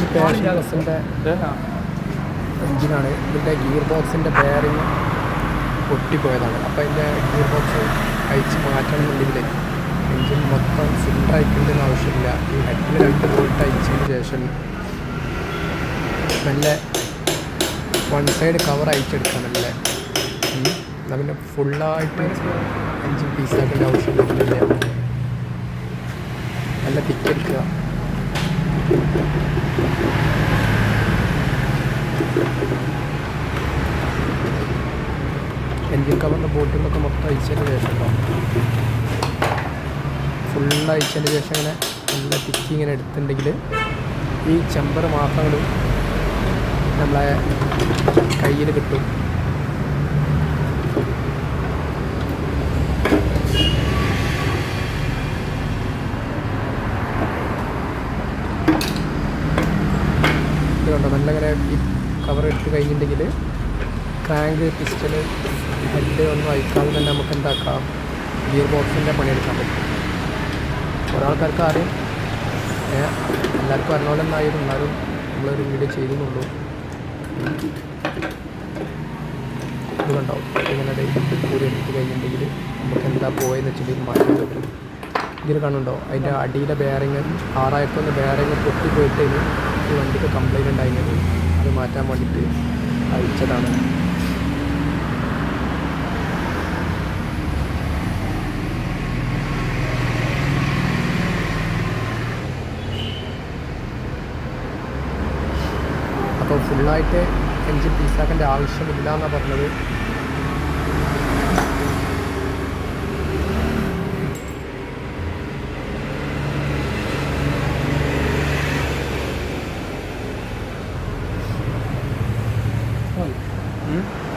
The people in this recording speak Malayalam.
ഈ പാഷൻ ബസ്സിന്റെ എഞ്ചിനാണ്. ഇതിന്റെ ഗിയർ ബോക്സിന്റെ ബെയറിങ് പൊട്ടിപ്പോയതാണ്. അപ്പോൾ അതിന്റെ ഗിയർ ബോക്സ് അയച്ച് മാറ്റണമെന്നുണ്ടെങ്കിൽ എഞ്ചിൻ മൊത്തം സിലിണ്ടർ അയക്കേണ്ടതിന് ആവശ്യമില്ല. ഈ ഹെഡിൽ രണ്ട് പോയിട്ട് അയച്ചതിന് ശേഷം നല്ല വൺ സൈഡ് കവർ അയച്ചെടുക്കാം നല്ല പിന്നെ ഫുള്ളായിട്ട് എഞ്ചിൻ പീസാക്കേണ്ട ആവശ്യം വരുന്നില്ല നല്ല തിക്കെടുക്കുക എൻജിൻ കവറിന്റെ ബോട്ടിലൊക്കെ മൊത്തം അയച്ചതിന് ശേഷം ഫുൾ അയച്ചതിന് ശേഷം ഇങ്ങനെ നല്ല തിക്കി ഇങ്ങനെ എടുത്തിട്ടുണ്ടെങ്കിൽ ഈ ചെമ്പർ മാത്രങ്ങളും നമ്മളെ കയ്യിൽ കിട്ടും. കണ്ടോ? നല്ലങ്ങനെ ഈ കവർ എടുത്ത് കഴിഞ്ഞിട്ടുണ്ടെങ്കിൽ ക്രാങ്ക് പിസ്റ്റൽ ഹെഡ് ഒന്നും അയക്കാതെ തന്നെ നമുക്ക് എന്താക്കാം ഗിയർ ബോക്സിന്റെ പണിയെടുക്കാൻ പറ്റും. ഒരാൾക്കാർക്ക് അറിയും എല്ലാവർക്കും എല്ലാവർക്കും അറിഞ്ഞോളെന്നായിരുന്നു എന്നാലും നമ്മളൊരു വീഡിയോ ചെയ്യുന്നുള്ളൂ. ഇത് കണ്ടോ? ഇങ്ങനെ കൂടി എടുത്ത് കഴിഞ്ഞിട്ടുണ്ടെങ്കിൽ നമുക്ക് എന്താ പോയെന്ന് വെച്ചിട്ടുണ്ടെങ്കിൽ മാറ്റാൻ പറ്റും. ഇതിൽ കാണുന്നുണ്ടോ? അതിന്റെ അടിയിലെ ബെയറിങ് ആറായിരത്തൊന്ന് ബെയറിങ് പൊട്ടിപ്പോയിട്ട് ഈ വണ്ടിക്ക് കംപ്ലൈന്റ് ഉണ്ടായിരുന്നത്. അത് മാറ്റാൻ വേണ്ടിയിട്ട് അയച്ചതാണ്. അപ്പോൾ ഫുള്ളായിട്ട് എഞ്ചിൻ പീസാക്കേണ്ട ആവശ്യമില്ല എന്നാണ് പറഞ്ഞത്. 응?